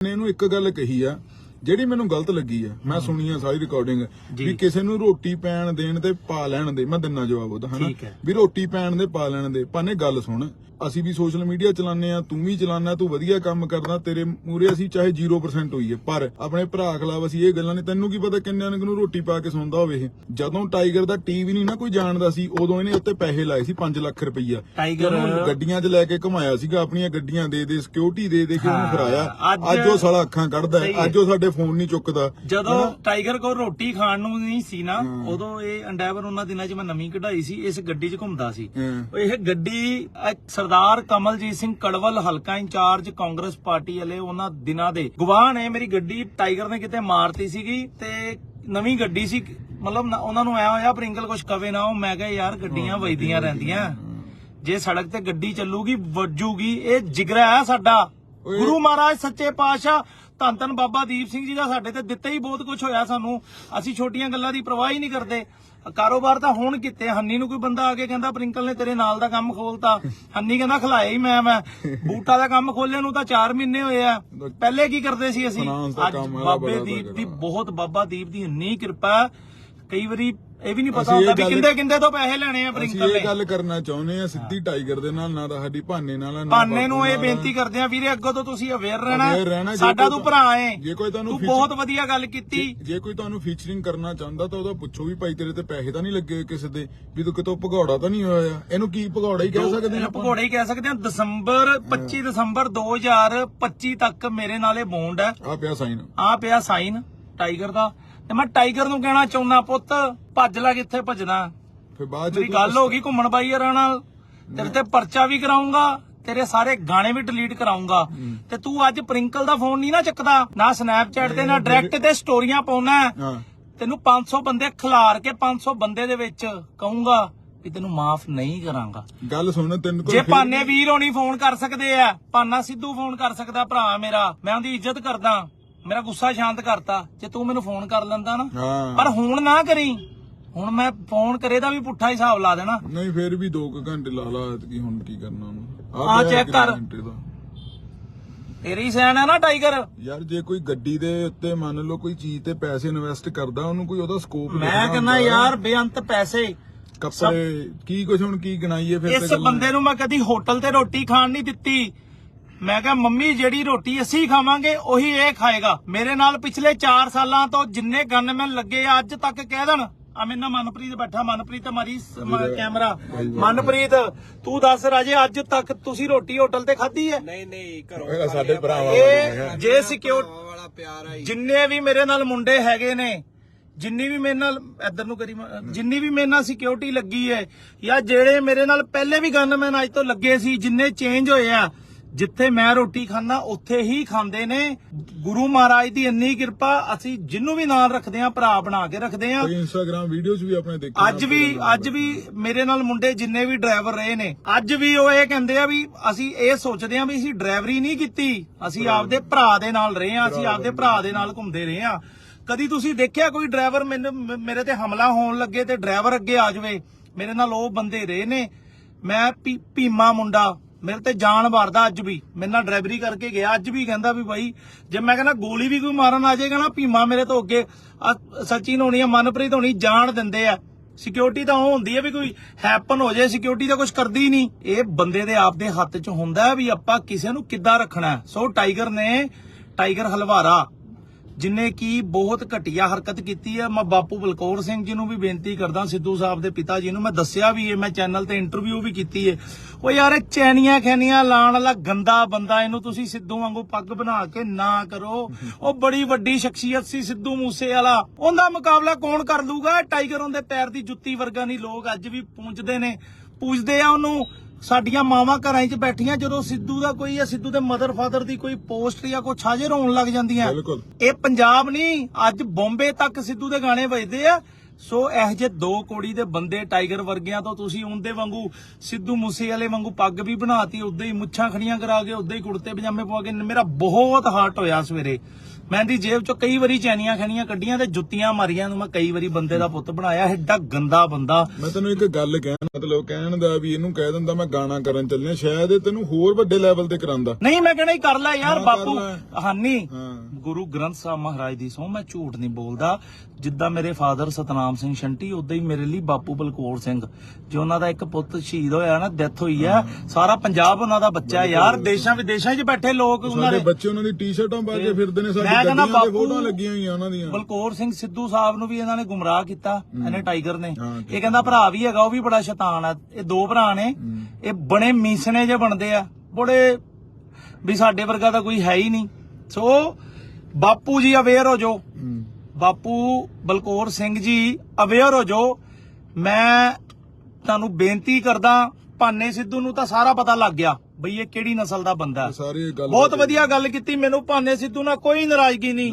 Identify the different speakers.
Speaker 1: ਨੇ ਇਹਨੂੰ ਇੱਕ ਗੱਲ ਕਹੀ ਆ ਜਿਹੜੀ ਮੈਨੂੰ ਗਲਤ ਲੱਗੀ ਆ ਮੈਂ ਸੁਣੀ ਆ ਸਾਰੀ ਰਿਕਾਰਡਿੰਗ ਵੀ ਕਿਸੇ ਨੂੰ ਰੋਟੀ ਪੈਣ ਦੇਣ ਤੇ ਪਾ ਲੈਣ ਦੇ ਮੈਂ ਦਿੰਨਾ ਜਵਾਬ ਉਹਦਾ ਹਨਾ। ਵੀ ਰੋਟੀ ਪੈਣ ਦੇ ਪਾ ਲੈਣ ਦੇ। ਪਾਨੇ ਗੱਲ ਸੁਣ ਅਸੀਂ ਵੀ ਸੋਸ਼ਲ ਮੀਡੀਆ ਚਲਾਉਂਦੇ ਆ ਤੂੰ ਵੀ ਚਲਾਉਂਦਾ ਤੂੰ ਵਧੀਆ ਕੰਮ ਕਰਦਾ ਤੇਰੇ ਮੂਰੇ ਅਸੀਂ ਚਾਹੇ 0% ਹੋਈਏ ਪਰ ਆਪਣੇ ਭਰਾ ਖਿਲਾਫ ਅਸੀਂ ਇਹ ਗੱਲਾਂ ਨੇ ਤੈਨੂੰ ਕੀ ਪਤਾ ਕਿੰਨਿਆਂ ਨੂੰ ਰੋਟੀ ਪਾ ਕੇ ਸੌਂਦਾ ਹੋਵੇ ਇਹ? ਜਦੋਂ ਟਾਈਗਰ ਦਾ ਟੀਵੀ ਨਹੀਂ ਨਾ ਕੋਈ ਜਾਣਦਾ ਸੀ ਉਦੋਂ ਇਹਨੇ ਉੱਤੇ ਪੈਸੇ ਲਾਏ ਸੀ 5 ਲੱਖ ਰੁਪਈਆ।
Speaker 2: ਟਾਈਗਰ-
Speaker 1: ਗੱਡੀਆਂ 'ਚ ਲੈ ਕੇ ਘੁਮਾਇਆ ਸੀਗਾ ਆਪਣੀਆਂ ਗੱਡੀਆਂ ਦੇ ਦੇ ਸਿਕਿਉਰਿਟੀ ਦੇ ਦੇ ਕੇ ਉਹਨੂੰ ਫਿਰਾਇਆ
Speaker 2: ਅੱਜ-
Speaker 1: ਉਹ ਸਾਲਾ ਅੱਖਾਂ ਕੱਢਦਾ। ਅੱਜ ਉਹ ਸਾਡੇ ਫੋਨ ਨਹੀਂ ਚੁੱਕਦਾ।
Speaker 2: ਜਦੋਂ ਟਾਈਗਰ ਕੋਲ ਰੋਟੀ ਖਾਣ ਨੂੰ ਨਹੀਂ ਸੀ ਨਾ ਉਦੋਂ ਇਹ ਅੰਡੈਵਰ ਉਹਨਾਂ ਦਿਨਾਂ 'ਚ ਮੈਂ ਨਵੀਂ ਕਢਾਈ ਸੀ ਇਸ ਗੱਡੀ 'ਚ ਘੁੰਮਦਾ ਸੀ। ਇਹ ਗੱਡੀ ਸਰਦਾਰ ਕਮਲਜੀਤ ਸਿੰਘ ਕੜਵਲ ਹਲਕਾ ਇੰਚਾਰਜ ਕਾਂਗਰਸ ਪਾਰਟੀ ਵਾਲੇ ਉਹਨਾਂ ਦਿਨਾਂ ਦੇ ਗਵਾਹ ਨੇ ਮੇਰੀ ਗੱਡੀ ਟਾਈਗਰ ਨੇ ਕਿਤੇ ਮਾਰਤੀ ਸੀਗੀ ਤੇ ਨਵੀਂ ਗੱਡੀ ਸੀ ਮਤਲਬ ਉਹਨਾਂ ਨੂੰ ਐ ਹੋਇਆ ਪ੍ਰਿੰਕਲ ਕੁਝ ਕਵੇ ਨਾ ਉਹ ਮੈਂ ਕਿਹਾ ਯਾਰ ਗੱਡੀਆਂ ਵਜਦੀਆਂ ਰਹਿੰਦੀਆਂ। ਜੇ ਸੜਕ ਤੇ ਗੱਡੀ ਚੱਲੂਗੀ ਵੱਜੂਗੀ ਇਹ ਜਿਗਰਾ ਹੈ ਸਾਡਾ। ਗੁਰੂ ਮਹਾਰਾਜ ਸੱਚੇ ਪਾਤਸ਼ਾਹ ਧੰਨ ਧੰਨ ਬਾਬਾ ਦੀਪ ਸਿੰਘ ਜੀ ਦਾ ਸਾਡੇ ਤੇ ਦਿੱਤੇ ਹੀ ਬਹੁਤ ਕੁਝ ਹੋਇਆ ਸਾਨੂੰ। ਅਸੀਂ ਛੋਟੀਆਂ ਗੱਲਾਂ ਦੀ ਪਰਵਾਹ ਹੀ ਨਹੀਂ ਕਰਦੇ। ਕਾਰੋਬਾਰ ਤਾਂ ਹੁਣ ਕਿਤੇ ਹੰਨੀ ਨੂੰ ਕੋਈ ਬੰਦਾ ਆ ਕੇ ਕਹਿੰਦਾ ਪ੍ਰਿੰਕਲ ਨੇ ਤੇਰੇ ਨਾਲ ਦਾ ਕੰਮ ਖੋਲਤਾ। ਹੰਨੀ ਕਹਿੰਦਾ ਖਲਾਇਆ ਹੀ ਮੈਂ ਮੈਂ। ਬੂਟਾ ਦਾ ਕੰਮ ਖੋਲਣ ਨੂੰ ਤਾਂ 4 ਮਹੀਨੇ ਹੋਏ ਆ। ਪਹਿਲੇ ਕੀ ਕਰਦੇ ਸੀ ਅਸੀਂ? ਅੱਜ ਬਾਬੇ ਦੀਪ ਦੀ। ਬਹੁਤ ਬਾਬਾ ਦੀਪ ਦੀ ਇੰਨੀ ਕਿਰਪਾ। ਕਈ ਵਾਰੀ ਇਹ ਵੀ ਨਹੀਂ ਪਤਾ
Speaker 1: ਇਹ
Speaker 2: ਹੁੰਦਾ ਵੀ ਕਿੰਦੇ ਕਿੰਦੇ ਤੋਂ ਪੈਸੇ ਲੈਣੇ ਆ
Speaker 1: ਅਸੀਂ
Speaker 2: ਪ੍ਰਿੰਕਲ
Speaker 1: ਇਹ
Speaker 2: ਨੇ।
Speaker 1: ਗੱਲ ਕਰਨਾ ਚਾਹੁੰਦੇ ਆ ਸਿੱਧੀ ਟਾਈਗਰ ਦੇ ਨਾਲ ਨਾ ਤਾਂ ਸਾਡੀ ਭਾਨੇ ਨਾਲ ਨਾ
Speaker 2: ਭਾਨੇ ਨੂੰ ਇਹ। ਬੇਨਤੀ ਕਰਦੇ ਆ ਵੀਰੇ ਅੱਗੋਂ ਤੋਂ ਤੁਸੀਂ ਅਵੇਅਰ
Speaker 1: Aware ਰਹਿਣਾ,
Speaker 2: ਰਹਿਣਾ
Speaker 1: ਜੇ
Speaker 2: ਸਾਡਾ
Speaker 1: ਕੋਈ
Speaker 2: ਤੂੰ ਭਰਾ ਏ
Speaker 1: ਜੇ ਕੋਈ ਤੁਹਾਨੂੰ
Speaker 2: ਤੂੰ
Speaker 1: feature-
Speaker 2: ਬਹੁਤ ਵਧੀਆ ਗੱਲ ਕੀਤੀ।
Speaker 1: ਜੇ- ਕੋਈ ਤੁਹਾਨੂੰ ਫੀਚਰਿੰਗ ਕਰਨਾ ਚਾਹੁੰਦਾ ਤਾਂ ਉਹਦਾ ਪੁੱਛੋ ਵੀ ਭਾਈ ਤੇਰੇ ਤੇ ਪੈਸੇ ਤਾਂ ਨਹੀਂ ਲੱਗੇ ਕਿਸੇ ਦੇ। ਵੀ ਤੂੰ ਕਿਤੋਂ ਭਗੌੜਾ ਤਾਂ ਨਹੀਂ ਹੋਇਆ? ਇਹਨੂੰ ਕੀ ਭਗੌੜਾ ਹੀ ਕਹਿ ਸਕਦੇ ਆ ਆਪਾਂ?
Speaker 2: ਭਗੌੜੇ ਹੀ ਕਹਿ ਸਕਦੇ ਆ ਦਸੰਬਰ 25 ਦਸੰਬਰ 2025 ਤੱਕ ਮੇਰੇ ਨਾਲੇ ਬੌਂਡ ਹੈ।
Speaker 1: ਆ ਪਿਆ ਸਾਈਨ
Speaker 2: ਆ ਪਿਆ ਸਾਈਨ ਟਾਈਗਰ ਦਾ। ਤੇ ਮੈਂ ਟਾਈਗਰ ਨੂੰ ਕਹਿਣਾ ਚਾਹੁੰਦਾ ਪੁੱਤ ਭੱਜ ਲੈ ਕਿੱਥੇ ਭੱਜਣਾ
Speaker 1: ਫਿਰ ਬਾਅਦ ਚ
Speaker 2: ਮੇਰੀ ਗੱਲ ਹੋ ਗਈ ਘੁੰਮਣ ਬਾਈ ਯਾਰਾਂ ਨਾਲ। ਤੇਰੇ ਤੇ ਪਰਚਾ ਵੀ ਕਰਾਉਂਗਾ ਤੇਰੇ ਸਾਰੇ ਗਾਣੇ ਵੀ ਡਿਲੀਟ ਕਰਾਉਂਗਾ ਤੇ ਤੂੰ ਅੱਜ ਪ੍ਰਿੰਕਲ ਦਾ ਫੋਨ ਨਹੀਂ ਨਾ ਚੱਕਦਾ ਨਾ ਸਨੈਪਚੈਟ ਤੇ ਨਾ ਡਾਇਰੈਕਟ ਤੇ ਸਟੋਰੀਆਂ ਪਾਉਣਾ। ਤੈਨੂੰ 500 ਬੰਦੇ ਖਿਲਾਰ ਕੇ 500 ਬੰਦੇ ਦੇ ਵਿੱਚ ਕਹੂੰਗਾ ਵੀ ਤੈਨੂੰ ਮਾਫ ਨਹੀਂ ਕਰਾਂਗਾ।
Speaker 1: ਗੱਲ ਸੁਣ ਤੈਨੂੰ
Speaker 2: ਜੇ ਪਾਨੇ ਵੀਰ ਹੋਣੀ ਫੋਨ ਕਰ ਸਕਦੇ ਆ ਪਾਨਾ ਸਿੱਧੂ ਫੋਨ ਕਰ ਸਕਦਾ ਭਰਾ ਮੇਰਾ ਮੈਂ ਉਹਦੀ ਇੱਜ਼ਤ ਕਰਦਾ। ਮੇਰਾ ਗੁੱਸਾ ਸ਼ਾਂਤ ਕਰਤਾ ਜੇ ਤੂੰ ਮੈਨੂੰ ਫੋਨ ਕਰ ਲੈਂਦਾ ਨਾ।
Speaker 1: ਹਾਂ।
Speaker 2: ਪਰ ਹੁਣ ਨਾ ਕਰੀ। ਹੁਣ ਮੈਂ ਫੋਨ ਕਰੇ ਦਾ ਵੀ ਪੁੱਠਾ ਹਿਸਾਬ ਲਾ ਦੇਣਾ।
Speaker 1: ਨਹੀਂ ਫਿਰ ਵੀ 2 ਘੰਟੇ ਲਾ ਲਾ ਕੀ ਹੁਣ ਕੀ ਕਰਨਾ ਉਹਨੂੰ।
Speaker 2: ਆਹ
Speaker 1: ਇੱਕ
Speaker 2: ਕਰ। ਤੇਰੀ ਸੈਨ ਹੈ ਨਾ ਟਾਈਗਰ?
Speaker 1: ਯਾਰ ਜੇ ਕੋਈ ਗੱਡੀ ਦੇ ਉੱਤੇ ਮੰਨ ਲਓ ਕੋਈ ਚੀਜ਼ ਤੇ ਪੈਸੇ ਇਨਵੈਸਟ ਕਰਦਾ ਉਹਨੂੰ ਕੋਈ ਉਹਦਾ ਸਕੋਪ
Speaker 2: ਮੈਂ ਕਹਿੰਦਾ ਯਾਰ ਬੇਅੰਤ ਪੈਸੇ।
Speaker 1: ਕੱਪੜੇ ਕੀ ਕੁਝ ਹੁਣ ਕੀ ਗਣਾਈਏ ਫਿਰ
Speaker 2: ਇਸ ਬੰਦੇ ਨੂੰ ਮੈਂ ਕਦੀ ਹੋਟਲ ਤੇ ਰੋਟੀ ਖਾਣ ਨਹੀਂ ਦਿੱਤੀ। ਮੈਂ ਕਿਹਾ ਮੰਮੀ ਜਿਹੜੀ ਰੋਟੀ ਅਸੀਂ ਖਾਵਾਂਗੇ ਉਹੀ ਇਹ ਖਾਏਗਾ। ਮੇਰੇ ਨਾਲ ਪਿਛਲੇ 4 ਸਾਲਾਂ ਤੋਂ ਜਿੰਨੇ ਗਨਮੈਨ ਲੱਗੇ ਆ, ਅੱਜ ਤੱਕ ਕਹਿ ਦੇਣ ਆ ਮੇਰੇ ਨਾਲ ਮਨਪ੍ਰੀਤ ਬੈਠਾ ਮਨਪ੍ਰੀਤ ਮਾਰੀ ਕੈਮਰਾ। ਮਨਪ੍ਰੀਤ ਤੂੰ ਦੱਸ ਰਾਜੇ ਅੱਜ ਤੱਕ ਤੁਸੀਂ ਰੋਟੀ ਹੋਟਲ ਤੇ ਖਾਧੀ ਹੈ?
Speaker 3: ਨਹੀਂ ਨਹੀਂ ਘਰੋਂ
Speaker 1: ਇਹ ਸਾਡੇ ਭਰਾਵਾਂ
Speaker 2: ਇਹ ਜੇ ਸਿਕਿਉਰ
Speaker 3: ਵਾਲਾ ਪਿਆਰ ਆ ਜੀ।
Speaker 2: ਜਿੰਨੇ ਵੀ ਮੇਰੇ ਨਾਲ ਮੁੰਡੇ ਹੈਗੇ ਨੇ ਜਿੰਨੀ ਵੀ ਮੇਰੇ ਨਾਲ ਇੱਧਰ ਨੂੰ ਕਰੀ ਜਿੰਨੀ ਵੀ ਮੇਰੇ ਨਾਲ ਸਿਕਿਉਰਿਟੀ ਲੱਗੀ ਹੈ ਜਾਂ ਜਿਹੜੇ ਮੇਰੇ ਨਾਲ ਪਹਿਲੇ ਵੀ ਗਨਮੈਨ ਅੱਜ ਤੋਂ ਲੱਗੇ ਸੀ ਜਿੰਨੇ ਚੇਂਜ ਹੋਏ ਆ ਜਿੱਥੇ ਮੈਂ ਰੋਟੀ ਖਾਂਦਾ ਉੱਥੇ ਹੀ ਖਾਂਦੇ ਨੇ। ਗੁਰੂ ਮਹਾਰਾਜ ਦੀ ਇੰਨੀ ਕਿਰਪਾ ਅਸੀਂ ਜਿੰਨੂੰ ਵੀ ਨਾਲ ਰੱਖਦੇ ਆ ਭਰਾ ਬਣਾ ਕੇ ਰੱਖਦੇ ਆ
Speaker 1: ਕੋਈ ਇੰਸਟਾਗ੍ਰam ਵੀਡੀਓਜ਼ ਵੀ ਆਪਣੇ ਦੇਖੇ
Speaker 2: ਅੱਜ ਵੀ ਅੱਜ ਵੀ ਮੇਰੇ ਨਾਲ ਮੁੰਡੇ ਜਿੰਨੇ ਵੀ ਡਰਾਈਵਰ ਰਹੇ ਨੇ ਅੱਜ ਵੀ ਉਹ ਇਹ ਕਹਿੰਦੇ ਆ ਵੀ ਅਸੀਂ ਇਹ ਸੋਚਦੇ ਆ ਵੀ ਅਸੀਂ ਡਰਾਈਵਰੀ ਨਹੀਂ ਕੀਤੀ। ਅਸੀਂ ਆਪਦੇ ਭਰਾ ਦੇ ਨਾਲ ਰਹੇ ਆ ਅਸੀਂ ਆਪਦੇ ਭਰਾ ਦੇ ਨਾਲ ਘੁੰਮਦੇ ਰਹੇ ਆ ਕਦੀ ਤੁਸੀਂ ਦੇਖਿਆ ਕੋਈ ਡਰਾਈਵਰ ਮੈਨੂੰ ਮੇਰੇ ਤੇ ਹਮਲਾ ਹੋਣ ਲੱਗੇ ਤੇ ਡਰਾਈਵਰ ਅੱਗੇ ਆ ਜਾਵੇ? ਮੇਰੇ ਨਾਲ ਉਹ ਬੰਦੇ ਰਹੇ ਨੇ। ਮੈਂ ਭੀਮਾ ਮੁੰਡਾ ਮੇਰੇ ਤੇ ਜਾਨ ਵਾਰਦਾ ਅੱਜ ਵੀ। ਮੇਰੇ ਨਾਲ ਡਰਾਈਵਰੀ ਕਰਕੇ ਗਿਆ, ਅੱਜ ਵੀ ਕਹਿੰਦਾ ਵੀ ਬਾਈ, ਜੇ ਮੈਂ ਕਹਿੰਦਾ ਗੋਲੀ ਵੀ ਕੋਈ ਮਾਰਨ ਆ ਜਾਏਗਾ ਨਾ ਭੀਮਾ ਮੇਰੇ ਤੋਂ ਅੱਗੇ ਆਹ ਸਚਿਨ ਹੋਣੀ ਆ, ਮਨਪ੍ਰੀਤ ਹੋਣੀ ਜਾਣ ਦਿੰਦੇ ਆ। ਸਿਕਿਉਰਿਟੀ ਤਾਂ ਉਹ ਹੁੰਦੀ ਹੈ ਵੀ ਕੋਈ ਹੈਪਨ ਹੋ ਜਾਏ ਸਿਕਿਉਰਿਟੀ ਤਾਂ ਕੁਝ ਕਰਦੀ ਨਹੀਂ। ਇਹ ਬੰਦੇ ਦੇ ਆਪ ਦੇ ਹੱਥ 'ਚ ਹੁੰਦਾ ਵੀ ਆਪਾਂ ਕਿਸੇ ਨੂੰ ਕਿੱਦਾਂ ਰੱਖਣਾ। ਸੋ ਟਾਈਗਰ ਨੇ, ਟਾਈਗਰ ਹਲਵਾਰਾ ਜਿਨੇ ਕੀ ਬਹੁਤ ਘਟੀਆ ਹਰਕਤ ਕੀਤੀ ਹੈ, ਮੈਂ ਬਾਪੂ ਬਲਕੌਰ ਸਿੰਘ ਜੀ ਨੂੰ ਵੀ ਬੇਨਤੀ ਕਰਦਾ, ਸਿੱਧੂ ਸਾਹਿਬ ਦੇ ਪਿਤਾ ਜੀ ਨੂੰ, ਮੈਂ ਦੱਸਿਆ ਵੀ ਇਹ, ਮੈਂ ਚੈਨਲ ਤੇ ਇੰਟਰਵਿਊ ਵੀ ਕੀਤੀ ਹੈ। ਉਹ ਯਾਰ, ਇਹ ਚੈਨੀਆਂ ਖੈਨੀਆਂ ਲਾਣ ਵਾਲਾ ਗੰਦਾ ਬੰਦਾ, ਇਹਨੂੰ ਤੁਸੀਂ ਸਿੱਧੂ ਵਾਂਗੂ ਪੱਗ ਬਣਾ ਕੇ ਨਾ ਕਰੋ। ਉਹ ਬੜੀ ਵੱਡੀ ਸ਼ਖਸੀਅਤ ਸੀ, ਸਿੱਧੂ ਮੂਸੇ ਵਾਲਾ ਉਹਦਾ ਮੁਕਾਬਲਾ ਕੌਣ ਕਰ ਲੂਗਾ ਟਾਈਗਰ ਉਹਦੇ ਪੈਰ ਦੀ ਜੁੱਤੀ ਵਰਗਾ ਨਹੀਂ, ਲੋਕ ਅੱਜ ਵੀ ਪਹੁੰਚਦੇ ਨੇ। ਪੂਜਦੇ ਆ ਉਹਨੂੰ ਸਾਡੀਆਂ ਮਾਵਾਂ ਘਰਾਂ 'ਚ ਬੈਠੀਆਂ ਜਦੋਂ ਸਿੱਧੂ ਦਾ ਕੋਈ ਜਾਂ ਸਿੱਧੂ ਦੇ ਮਦਰ ਫਾਦਰ ਦੀ ਕੋਈ ਪੋਸਟ ਜਾਂ ਕੁਛ ਹਾਜ਼ਰ ਰੋਣ ਲੱਗ ਜਾਂਦੀਆਂ।
Speaker 1: ਬਿਲਕੁਲ।
Speaker 2: ਇਹ ਪੰਜਾਬ ਨਹੀਂ ਅੱਜ ਬੰਬੇ ਤੱਕ ਸਿੱਧੂ ਦੇ ਗਾਣੇ ਵੱਜਦੇ ਆ। ਸੋ ਇਹ ਜੇ ਦੋ ਕੋੜੀ ਦੇ ਬੰਦੇ ਟਾਈਗਰ ਵਰਗਿਆਂ ਤੋਂ ਤੁਸੀਂ ਉਹਦੇ ਵਾਂਗੂ ਸਿੱਧੂ ਮੂਸੇ ਵਾਲੇ ਵਾਂਗੂ ਪੱਗ ਵੀ ਬਣਾਤੀ ਉਦਾਂ ਹੀ ਮੁੱਛਾਂ ਖੜੀਆਂ ਕਰਾ ਕੇ ਉਦਾਂ ਹੀ ਕੁੜਤੇ ਪਜਾਮੇ ਪਵਾ ਕੇ ਮੇਰਾ ਬਹੁਤ ਹਾਰਟ ਹੋਇਆ ਸਵੇਰੇ। ਮੈਂ ਦੀ ਜੇਬ ਚੋਂ ਕਈ ਵਾਰੀ ਚੈਨੀਆਂ ਖਣੀਆਂ ਕੱਢੀਆਂ ਤੇ ਜੁੱਤੀਆਂ ਮਾਰੀਆਂ ਨੂੰ ਮੈਂ ਕਈ ਵਾਰੀ ਬੰਦੇ ਦਾ ਪੁੱਤ ਬਣਾਇਆ ਐਡਾ ਗੰਦਾ ਬੰਦਾ।
Speaker 1: ਮੈਂ ਤੈਨੂੰ ਇੱਕ ਗੱਲ ਕਹਿਣ ਮਤਲਬ ਕਹਿਣ ਦਾ ਵੀ ਇਹਨੂੰ ਕਹਿ ਦਿੰਦਾ ਮੈਂ ਗਾਣਾ ਕਰਨ ਚੱਲਿਆ ਸ਼ਾਇਦ ਇਹ ਤੈਨੂੰ ਹੋਰ ਵੱਡੇ ਲੈਵਲ ਤੇ ਕਰਾਂਦਾ
Speaker 2: ਨਹੀਂ ਮੈਂ ਕਹਿਣਾ ਹੀ ਕਰ ਲੈ ਯਾਰ ਬਾਪੂ। ਹਾਨੀ ਗੁਰੂ ਗ੍ਰੰਥ ਸਾਹਿਬ ਮਹਾਰਾਜ ਦੀ ਸਹੁੰ ਮੈਂ ਝੂਠ ਨਹੀਂ ਬੋਲਦਾ। ਜਿੱਦਾਂ ਮੇਰੇ ਫਾਦਰ ਸਤਨਾਮ ਸਿੰਘ ਸ਼ੰਟੀ ਉਦਾਂ ਹੀ ਮੇਰੇ ਲਈ ਬਾਪੂ ਬਲਕੌਰ ਸਿੰਘ। ਜੋ ਉਹਨਾਂ ਦਾ ਇੱਕ ਪੁੱਤ ਸ਼ਹੀਦ ਹੋਇਆ ਨਾ ਡੈਥ ਹੋਈ ਆ ਸਾਰਾ ਪੰਜਾਬ ਉਹਨਾਂ ਦਾ ਬੱਚਾ ਯਾਰ ਦੇਸ਼ਾਂ ਵਿਦੇਸ਼ਾਂ 'ਚ ਬੈਠੇ ਲੋਕ ਉਹਨਾਂ
Speaker 1: ਸਾਡੇ
Speaker 2: ਦੇ
Speaker 1: ਬੱਚੇ ਉਹਨਾਂ ਦੀ ਟੀ-ਸ਼ਰਟਾਂ ਪਾ ਕੇ ਫਿਰਦੇ ਨੇ ਸਾਡੀ
Speaker 2: ਮੈਂ ਕਹਿੰਦਾ
Speaker 1: ਗੱਡੀਆਂ ਤੇ
Speaker 2: ਬਾਪੂ
Speaker 1: ਫੋਟੋਆਂ ਲੱਗੀਆਂ ਹੋਈਆਂ ਉਹਨਾਂ ਦੀਆਂ।
Speaker 2: ਬਲਕੌਰ ਸਿੰਘ ਸਿੱਧੂ ਸਾਹਿਬ ਨੂੰ ਵੀ ਇਹਨਾਂ ਨੇ ਗੁੰਮਰਾਹ ਕੀਤਾ ਇਹਨੇ ਟਾਈਗਰ ਨੇ।
Speaker 1: ਹਾਂ, ਠੀਕ
Speaker 2: ਇਹ ਕਹਿੰਦਾ ਭਰਾ ਵੀ ਹੈਗਾ ਉਹ ਵੀ ਬੜਾ ਸ਼ੈਤਾਨ ਆ। ਇਹ ਦੋ ਭਰਾ ਨੇ
Speaker 1: ਹੂੰ।
Speaker 2: ਇਹ ਬਣੇ ਮੀਸਣੇ ਜੇ ਬਣਦੇ ਆ। ਬੜੇ ਵੀ ਸਾਡੇ ਵਰਗਾ ਤਾਂ ਕੋਈ ਹੈ ਹੀ ਨਹੀਂ। ਸੋ ਬਾਪੂ ਜੀ ਅਵੇਅਰ ਹੋ ਜੋ
Speaker 1: ਹੂੰ।
Speaker 2: ਬਾਪੂ ਬਲਕੌਰ ਸਿੰਘ ਜੀ ਅਵੇਅਰ ਹੋ ਜੋ ਮੈਂ ਤੁਹਾਨੂੰ ਬੇਨਤੀ ਕਰਦਾ ਭਾਨੇ ਸਿੱਧੂ ਨੂੰ ਤਾਂ ਸਾਰਾ ਪਤਾ ਲੱਗ ਗਿਆ ਬਈ ਇਹ ਕਿਹੜੀ ਨਸਲ ਦਾ ਬੰਦਾ ਬਹੁਤ ਵਧੀਆ ਗੱਲ ਕੀਤੀ ਮੈਨੂੰ ਭਾਨੇ ਸਿੱਧੂ ਨਾਲ ਕੋਈ ਨਾਰਾਜ਼ਗੀ ਨਹੀਂ।